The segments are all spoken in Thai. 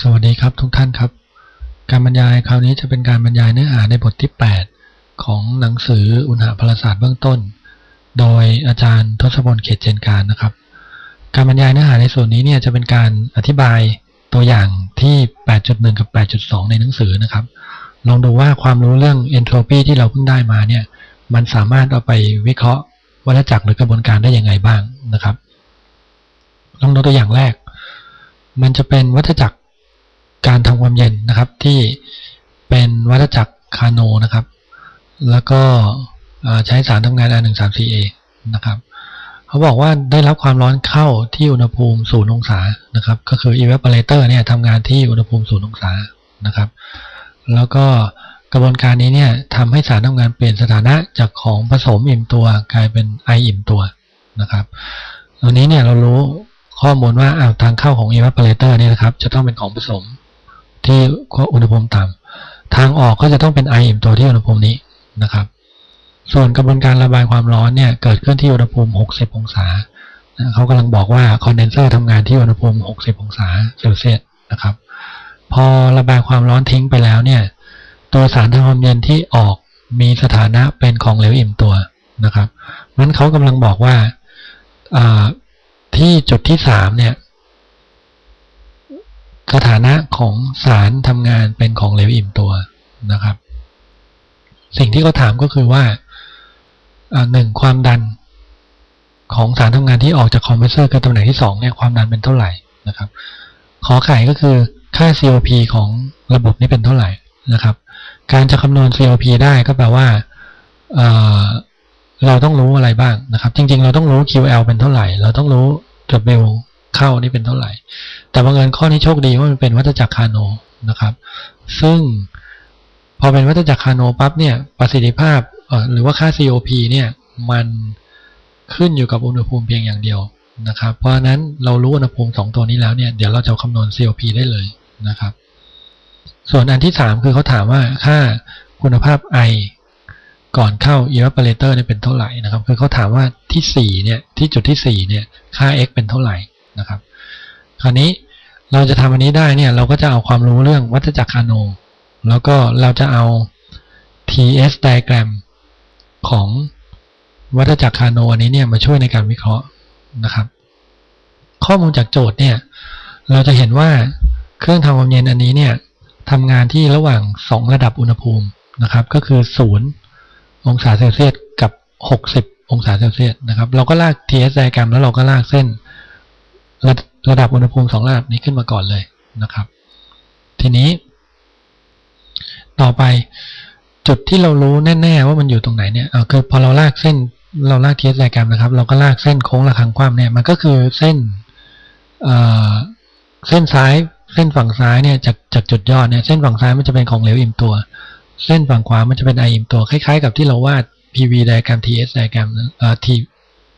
สวัสดีครับทุกท่านครับ การบรรยายคราวนี้จะเป็นการบรรยายเนื้อหาในบทที่ 8 ของหนังสืออุณหภาศาสตร์เบื้องต้น โดยอาจารย์ทศพลเขตเจนการนะครับ การบรรยายเนื้อหาในส่วนนี้เนี่ยจะเป็นการอธิบายตัวอย่างที่ 8.1 กับ 8.2 ในหนังสือนะครับ ลองดูว่าความรู้เรื่องเอนโทรปีที่เราเพิ่งได้มาเนี่ยมันสามารถเอาไปวิเคราะห์วัฏจักรหรือกระบวนการได้ยังไงบ้างนะครับลองดูตัวอย่างแรก มันจะเป็นวัฏจักร การทำความเย็นนะครับที่เป็นวัฏจักรคาโนนะครับ แล้วก็ใช้สารทำงาน R134A นะครับเขาบอกว่าได้รับความร้อนเข้าที่อุณหภูมิศูนย์องศานะครับ ก็คือ evaporator เนี่ยทำงานที่อุณหภูมิศูนย์องศานะครับ แล้วก็กระบวนการนี้เนี่ยทำให้สารทำงานเปลี่ยนสถานะจากของผสมอิ่มตัวกลายเป็นไออิ่มตัวนะครับตอนนี้เนี่ยเรารู้ข้อมูลว่าอ้าวทางเข้าของ evaporator นี่นะครับ จะต้องเป็นของผสม ที่อุณหภูมิต่ำทางออกก็จะต้องเป็นไออิ่มตัวที่อุณหภูมินี้นะครับ ส่วนกระบวนการระบายความร้อนเนี่ยเกิดขึ้นที่อุณหภูมิ 60 องศาเขากำลังบอกว่าคอนเดนเซอร์ทำงานที่อุณหภูมิ 60 องศาเซลเซียสนะครับ พอระบายความร้อนทิ้งไปแล้วเนี่ยตัวสารทำความเย็นที่ออกมีสถานะเป็นของเหลวอิ่มตัวนะครับนั้นเขากำลังบอกว่าที่จุดที่สามเนี่ย สถานะของสารทำงานเป็นของเหลวอิ่มตัวนะครับ สิ่งที่เขาถามก็คือว่าหนึ่งความดันของสารทำงานที่ออกจากคอมเพรสเซอร์กับตำแหน่งที่สองเนี่ยความดันเป็นเท่าไหร่นะครับ ขอไข่ก็คือค่า COP ของระบบนี้เป็นเท่าไหร่นะครับ การจะคำนวณ COP ได้ก็แปลว่าเเราต้องรู้อะไรบ้างนะครับ จริง ๆ เราต้องรู้ QL เป็นเท่าไหร่ เราต้องรู้ W เข้านี่เป็นเท่าไหร่ แต่บางเอิญข้อนี้โชคดีว่ามันเป็นวัฏจักรคาโนนะครับ ซึ่งพอเป็นวัฏจักรคาโนปั๊บเนี่ยประสิทธิภาพหรือว่าค่า COP เนี่ยมันขึ้นอยู่กับอุณหภูมิเพียงอย่างเดียวนะครับ เพราะฉะนั้นเรารู้อุณหภูมิ 2 ตัวนี้แล้วเนี่ยเดี๋ยวเราจะคำนวณ COP ได้เลยนะครับ ส่วนอันที่ 3 คือเขาถามว่าค่าคุณภาพ I ก่อนเข้า evaporator เนี่ยเป็นเท่าไหร่นะครับ คือเขาถามว่าที่4เนี่ยที่จุดที่4เนี่ยค่า x เป็นเท่าไหร่ นะครับ คราวนี้เราจะทำอันนี้ได้เนี่ยเราก็จะเอาความรู้เรื่องวัฏจักรคาโน แล้วก็เราจะเอา TS diagram ของวัฏจักรคาโนอันนี้เนี่ยมาช่วยในการวิเคราะห์นะครับ ข้อมูลจากโจทย์เนี่ยเราจะเห็นว่าเครื่องทำความเย็นอันนี้เนี่ยทำงานที่ระหว่าง 2 ระดับอุณหภูมินะครับ ก็คือ 0 องศาเซลเซียสกับ 60 องศาเซลเซียสนะครับ เราก็ลาก TS diagram แล้วเราก็ลากเส้น ระระดับอุณหภูมิสองระดับนี้ขึ้นมาก่อนเลยนะครับ ทีนี้ ต่อไปจุดที่เรารู้แน่ๆว่ามันอยู่ตรงไหนเนี่ยเออคือพอเราลากเส้นเราลากเทียสไดกรรมนะครับ เราก็ลากเส้นโค้งระคังคว่ำเนี่ยมันก็คือเส้นเเส้นซ้ายเส้นฝั่งซ้ายเนี่ยจากจากจุดยอดเนี่ยเส้นฝั่งซ้ายมันจะเป็นของเหลวอิ่มตัว เส้นฝั่งขวามันจะเป็นไออิ่มตัวคล้ายๆ กับที่เราวาด PV ไดกรม TS ไดกรรมเอ่อ T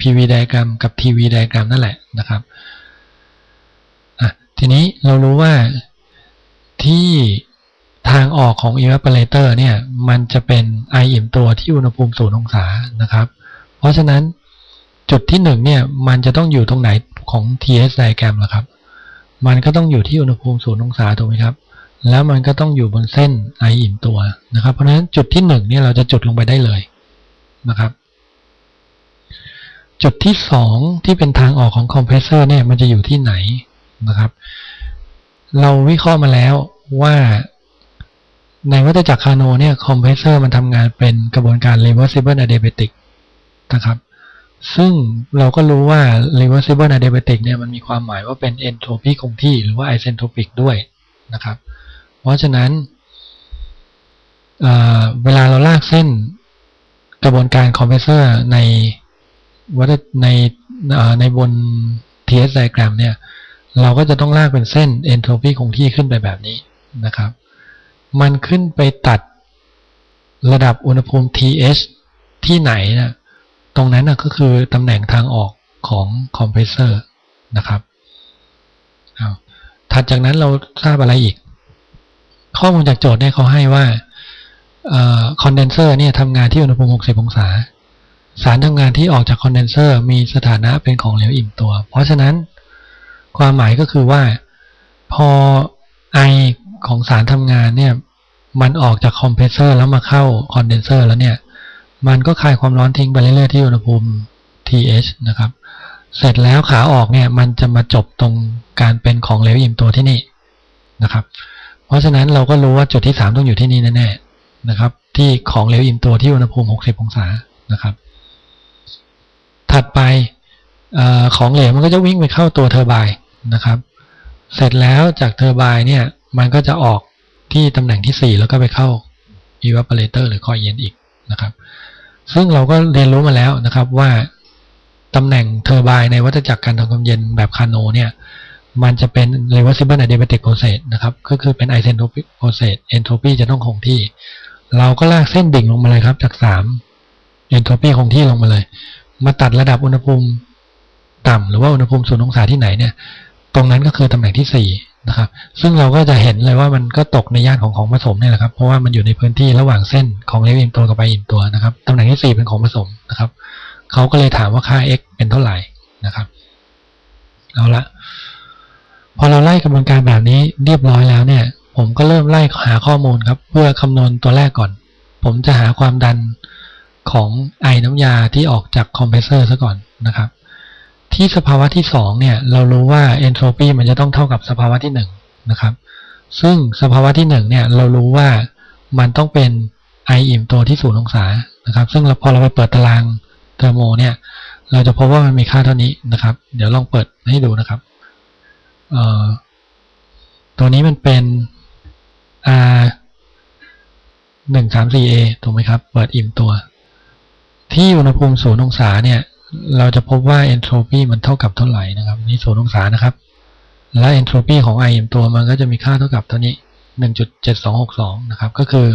PV ไดกรรมกับ TV ไดกรรมนั่นแหละนะครับ ทีนี้เรารู้ว่าที่ทางออกของ evaporator เนี่ยมันจะเป็น ไออิ่มตัวที่อุณหภูมิศูนย์องศานะครับ เพราะฉะนั้นจุดที่หนึ่งเนี่ยมันจะต้องอยู่ตรงไหนของ TS diagram ล่ะครับ มันก็ต้องอยู่ที่อุณหภูมิศูนย์องศาถูกไหมครับ แล้วมันก็ต้องอยู่บนเส้น ไออิ่มตัวนะครับ เพราะฉะนั้นจุดที่หนึ่งเนี่ยเราจะจุดลงไปได้เลยนะครับ จุดที่สองที่เป็นทางออกของคอมเพรสเซอร์เนี่ยมันจะอยู่ที่ไหน นะครับ เราวิเคราะห์มาแล้วว่าในวัฏจักรคาโนเนี่ยคอมเพรสเซอร์มันทำงานเป็นกระบวนการ reversible adiabatic นะครับ ซึ่งเราก็รู้ว่า reversible adiabatic เนี่ยมันมีความหมายว่าเป็น entropy คงที่หรือว่า isentropic ด้วยนะครับ เพราะฉะนั้นเเวลาเราลากเส้นกระบวนการคอมเพรสเซอร์ในวัฏในในบน TS diagram เนี่ย เราก็จะต้องลากเป็นเส้นเอนโทรปีคงที่ขึ้นไปแบบนี้นะครับ มันขึ้นไปตัดระดับอุณหภูมิ TH ที่ไหนนะตรงนั้นนะก็คือตำแหน่งทางออกของคอมเพรสเซอร์นะครับถัดจากนั้นเราทราบอะไรอีก ข้อมูลจากโจทย์เนี่ยเขาให้ว่าคอนเดนเซอร์เนี่ยทำงานที่อุณหภูมิ 60 องศา สารทำงานที่ออกจากคอนเดนเซอร์มีสถานะเป็นของเหลวอิ่มตัว เพราะฉะนั้น ความหมายก็คือว่า พอไอของสารทำงานเนี่ย มันออกจากคอมเพรสเซอร์แล้วมาเข้าคอนเดนเซอร์แล้วเนี่ย มันก็คายความร้อนทิ้งไปเรื่อยๆที่อุณหภูมิ TH นะครับ เสร็จแล้วขาออกเนี่ย มันจะมาจบตรงการเป็นของเหลวอิ่มตัวที่นี่นะครับ เพราะฉะนั้นเราก็รู้ว่าจุดที่ 3 ต้องอยู่ที่นี่แน่ๆนะครับ ที่ของเหลวอิ่มตัวที่อุณหภูมิ 60 องศานะครับ ถัดไปอของเหลวมันก็จะวิ่งไปเข้าตัวเทอร์ไบน์ นะครับ เสร็จแล้วจากเทอร์บน์เนี่ย มันก็จะออกที่ตำแหน่งที่ 4 แล้วก็ไปเข้า evaporator หรือคอยเย็นอีกนะครับ ซึ่งเราก็เรียนรู้มาแล้วนะครับว่าตำแหน่งเทอร์บน์ในวัฏจักรการทำความเย็นแบบคาโนเนี่ย มันจะเป็น reversible adiabatic process นะครับ ก็คือเป็น isentropic process entropy จะต้องคงที่ เราก็ลากเส้นดิ่งลงมาเลยครับ จาก 3 entropy คงที่ลงมาเลย มาตัดระดับอุณหภูมิต่ำหรือว่าอุณหภูมิศูนย์องศาที่ไหนเนี่ย ตรงนั้นก็คือตำแหน่งที่ 4 นะครับ ซึ่งเราก็จะเห็นเลยว่ามันก็ตกในย่านของของผสมนี่แหละครับ เพราะว่ามันอยู่ในพื้นที่ระหว่างเส้นของเลเวลตัวกับไปอินตัวนะครับ ตำแหน่งที่ 4 เป็นของผสมนะครับ เขาก็เลยถามว่าค่า x เป็นเท่าไหร่นะครับ เอาละ พอเราไล่กระบวนการแบบนี้เรียบร้อยแล้วเนี่ย ผมก็เริ่มไล่หาข้อมูลครับ เพื่อคำนวณตัวแรกก่อน ผมจะหาความดันของไอน้ำยาที่ออกจากคอมเพรสเซอร์ซะก่อนนะครับ ที่สภาวะที่2เนี่ยเรารู้ว่าเอนโทรปีมันจะต้องเท่ากับสภาวะที่1นะครับ ซึ่งสภาวะที่1เนี่ยเรารู้ว่ามันต้องเป็นไออิ่มตัวที่ศูนย์องศานะครับ ซึ่งพอเราไปเปิดตารางเทอร์โมเนี่ยเราจะพบว่ามันมีค่าเท่านี้นะครับ เดี๋ยวลองเปิดให้ดูนะครับตัวนี้มันเป็น R หนึ่งสามสี่ A ถูกไหมครับ เปิดอิ่มตัว ที่อุณหภูมิศูนย์องศาเนี่ย เราจะพบว่า entropy มันเท่ากับเท่าไหร่นะครับ นี่ศูนย์องศานะครับ และ entropy ของ I อิ่มตัวมันก็จะมีค่าเท่ากับเท่านี้หนึ่งจุดเจ็ดสองหกสองนะครับ ก็คือ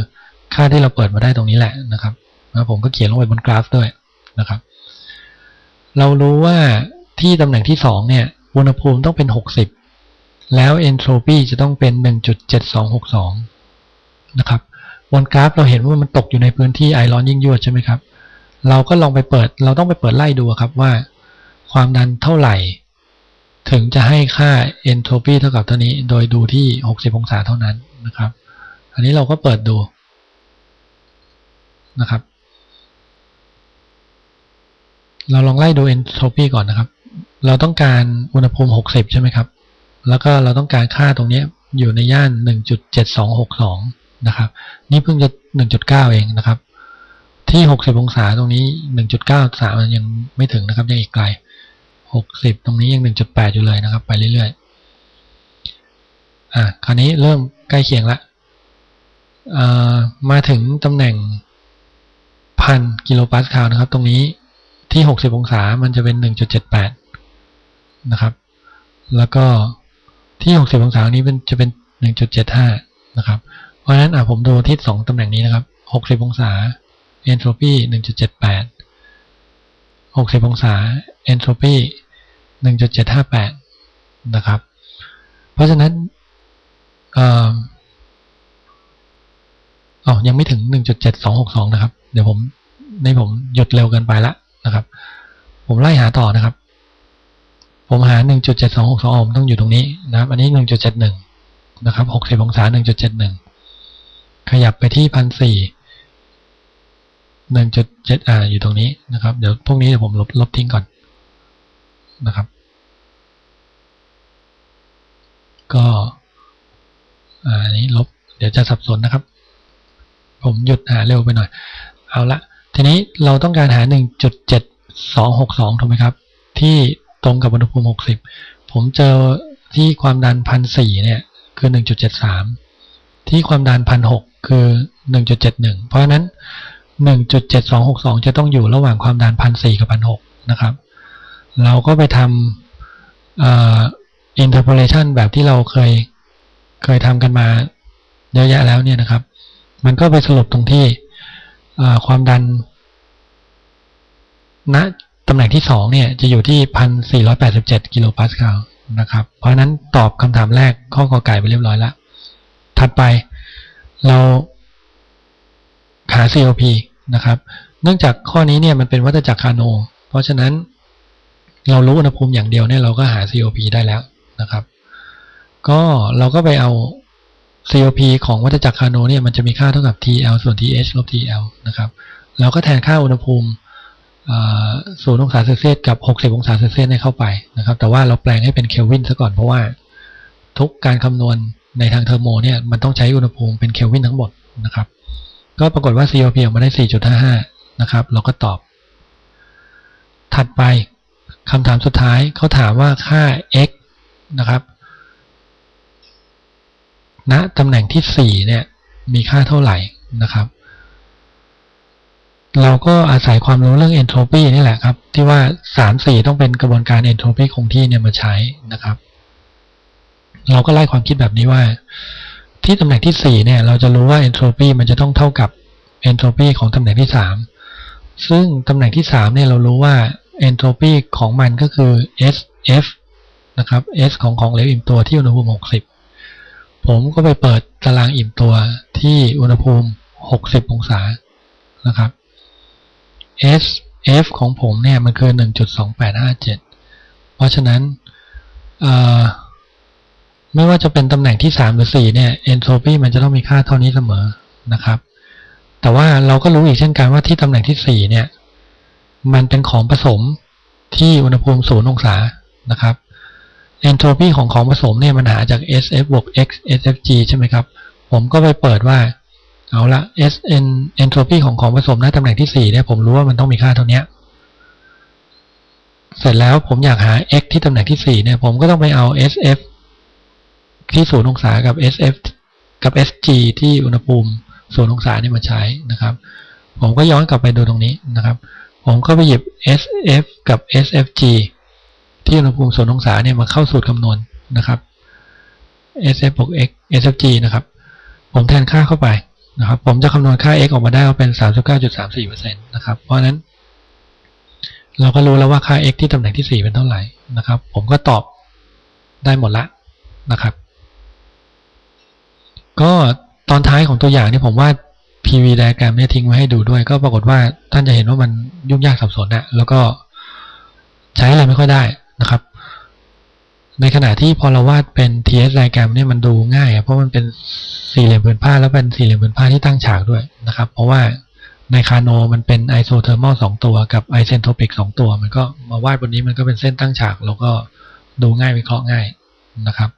ค่าที่เราเปิดมาได้ตรงนี้แหละนะครับแล้วผมก็เขียนลงไปบนกราฟด้วยนะครับ เรารู้ว่าที่ตำแหน่งที่สองเนี่ย อุณหภูมิต้องเป็นหกสิบแล้ว entropy จะต้องเป็น 1.7262 นะครับ บนกราฟเราเห็นว่ามันตกอยู่ในพื้นที่ไอร้อนยิ่งยวดใช่ไหมครับ เราก็ลองไปเปิด เราต้องไปเปิดไล่ดูครับว่า ความดันเท่าไหร่ ถึงจะให้ค่า entropy เท่ากับเท่านี้ โดยดูที่ 60 องศาเท่านั้นนะครับ อันนี้เราก็เปิดดูนะครับ เราลองไล่ดู entropy ก่อนนะครับ เราต้องการอุณหภูมิ 60 ใช่ไหมครับ แล้วก็เราต้องการค่าตรงนี้อยู่ในย่าน 1.7262 นะครับ นี่เพิ่งจะ 1.9 เองนะครับ ที่ 60 องศาตรงนี้ 1.93มันยังไม่ถึงนะครับ ยังอีกไกล 60 ตรงนี้ยัง 1.8 อยู่เลยนะครับ ไปเรื่อยๆ อะคราวนี้เริ่มใกล้เคียงละมาถึงตำแหน่งพันกิโลปาสคาลนะครับ ตรงนี้ที่ 60 องศามันจะเป็น 1.78 นะครับ แล้วก็ที่ 60 องศานี้เป็นจะเป็น 1.75 นะครับ เพราะฉะนั้นอะผมดูที่ 2ตำแหน่งนี้นะครับ 60 องศา entropy 1.78 60 องศา entropy 1.758 นะครับ เพราะฉะนั้นเอ่ออ๋อยังไม่ถึง 1.7262 นะครับ เดี๋ยวผมในผมหยุดเร็วเกินไปละนะครับ ผมไล่หาต่อนะครับ ผมหา 1.7262โอมต้องอยู่ตรงนี้นะครับ อันนี้ 1.71 นะครับ 60 องศา 1.71 ขยับไปที่ 1,400 1.7อ่าอยู่ตรงนี้นะครับ เดี๋ยวพวกนี้เดี๋ยวผมลบลบทิ้งก่อนนะครับ ก็อันนี้ลบ เดี๋ยวจะสับสนนะครับ ผมหยุดหาเร็วไปหน่อย เอาละ ทีนี้เราต้องการหา 1.7262 ถูกไหมครับ ที่ตรงกับอุณหภูมิ 60 ผมเจอที่ความดันพันสี่เนี่ยคือ 1.73 ที่ความดันพันหกคือ 1.71 เพราะฉะนั้น 1.7262 จะต้องอยู่ระหว่างความดันพันสี่กับพันหกนะครับ เราก็ไปทำอ่า interpolation แบบที่เราเคยเคยทำกันมาเยอะแยะแล้วเนี่ยนะครับ มันก็ไปสรุปตรงที่ความดันณตำแหน่งที่ 2 เนี่ย จะอยู่ที่ 1,487 กิโลปาสคาลนะครับ เพราะนั้นตอบคำถามแรกข้อกอไก่ไปเรียบร้อยแล้ว ถัดไปเรา หา COP นะครับ เนื่องจากข้อนี้เนี่ยมันเป็นวัฏจักรคาโน เพราะฉะนั้นเรารู้อุณหภูมิอย่างเดียวเนี่ยเราก็หา COP ได้แล้วนะครับ ก็เราก็ไปเอา COP ของวัฏจักรคาโนเนี่ยมันจะมีค่าเท่ากับ TL ส่วน TH ลบ TL นะครับแล้วก็แทนค่าอุณหภูมิศูนย์องศาเซลเซียสกับ 60 องศาเซลเซียสให้เข้าไปนะครับ แต่ว่าเราแปลงให้เป็นเคลวินซะก่อนเพราะว่า ทุกการคำนวณในทางเทอร์โมเนี่ยมันต้องใช้อุณหภูมิเป็นเคลวินทั้งหมดนะครับ ก็ปรากฏว่า COP ออกมาได้ 4.55 นะครับ เราก็ตอบ ถัดไปคำถามสุดท้ายเขาถามว่าค่า x นะครับณตำแหน่งที่ 4 เนี่ย มีค่าเท่าไหร่นะครับ เราก็อาศัยความรู้เรื่อง entropy นี่แหละครับ ที่ว่า 3 4 ต้องเป็นกระบวนการ entropy คงที่เนี่ยมาใช้นะครับ เราก็ไล่ความคิดแบบนี้ว่า ที่ตำแหน่งที่ 4 เนี่ย เราจะรู้ว่า entropy มันจะต้องเท่ากับ entropy ของตำแหน่งที่ 3 ซึ่งตำแหน่งที่ 3 เนี่ย เรารู้ว่า entropy ของมันก็คือ SF นะครับ S ของของเหลวอิ่มตัวที่อุณหภูมิ 60 ผมก็ไปเปิดตารางอิ่มตัวที่อุณหภูมิ 60 องศา นะครับ S F ของผมเนี่ย มันคือ 1.2857 เพราะฉะนั้น ไม่ว่าจะเป็นตำแหน่งที่ 3 หรือ 4 เนี่ย entropy มันจะต้องมีค่าเท่านี้เสมอนะครับ แต่ว่าเราก็รู้อีกเช่นกันว่าที่ตำแหน่งที่ 4 เนี่ย มันเป็นของผสมที่อุณหภูมิ0องศานะครับ entropy ของของผสมเนี่ยมันหาจาก SF บวก X SFG ใช่ไหมครับ ผมก็ไปเปิดว่า เอาละ SN entropy ของของผสมหน้าตำแหน่งที่ 4 เนี่ยผมรู้ว่ามันต้องมีค่าเท่านี้เสร็จแล้วผมอยากหา x ที่ตำแหน่งที่ 4 เนี่ย ผมก็ต้องไปเอา SF ที่0องศากับ SF กับ SG ที่อุณหภูมิ0องศานี่มาใช้นะครับ ผมก็ย้อนกลับไปดูตรงนี้นะครับ ผมก็ไปหยิบ SF กับ SFG ที่อุณหภูมิ0องศาเนี่ยมาเข้าสูตรคำนวณนะครับ SF บวก X SFG นะครับ ผมแทนค่าเข้าไปนะครับ ผมจะคำนวณค่า x ออกมาได้ว่าเป็น 39.34%นะครับ เพราะนั้นเราก็รู้แล้วว่าค่า x ที่ตำแหน่งที่ 4 เป็นเท่าไหร่นะครับ ผมก็ตอบได้หมดละนะครับ ก็ตอนท้ายของตัวอย่างนี่ผมว่า PV diagram เนี่ยทิ้งไว้ให้ดูด้วย ก็ปรากฏว่าท่านจะเห็นว่ามันยุ่งยากสับสนนะแล้วก็ใช้อะไรไม่ค่อยได้นะครับ ในขณะที่พอเราวาดเป็น TS diagram เนี่ยมันดูง่ายเพราะมันเป็นสี่เหลี่ยมผืนผ้าแล้วเป็นสี่เหลี่ยมผืนผ้าที่ตั้งฉากด้วยนะครับ เพราะว่าในคาโนมันเป็นไอโซเทอร์มอลสองตัวกับไอเซนโทปิกสองตัว มันก็มาวาดบนนี้มันก็เป็นเส้นตั้งฉาก แล้วก็ดูง่ายวิเคราะห์ง่ายนะครับ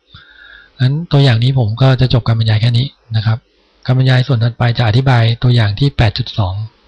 นั้นตัวอย่างนี้ผมก็จะจบการบรรยายแค่นี้นะครับ การบรรยายส่วนถัดไปจะอธิบายตัวอย่างที่ 8.2